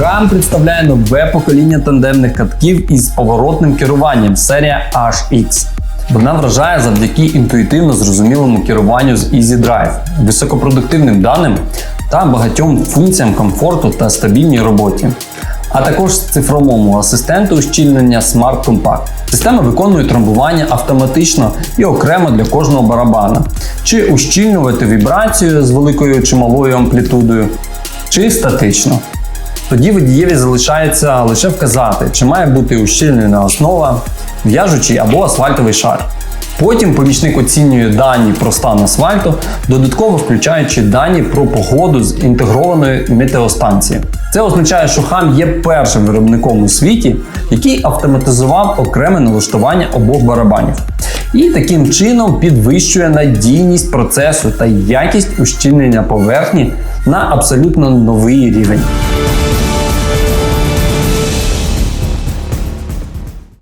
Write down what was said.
Хам представляє нове покоління тандемних катків із поворотним керуванням серія HX. Вона вражає завдяки інтуїтивно зрозумілому керуванню з Easy Drive, високопродуктивним даним та багатьом функціям комфорту та стабільній роботі. А також цифровому асистенту ущільнення Smart Compact. Система виконує трамбування автоматично і окремо для кожного барабана, чи ущільнювати вібрацію з великою чи малою амплітудою, чи статично. Тоді водієві залишається лише вказати, чи має бути ущільнена основа, в'яжучий або асфальтовий шар. Потім помічник оцінює дані про стан асфальту, додатково включаючи дані про погоду з інтегрованої метеостанції. Це означає, що хам є першим виробником у світі, який автоматизував окреме налаштування обох барабанів. І таким чином підвищує надійність процесу та якість ущільнення поверхні на абсолютно новий рівень.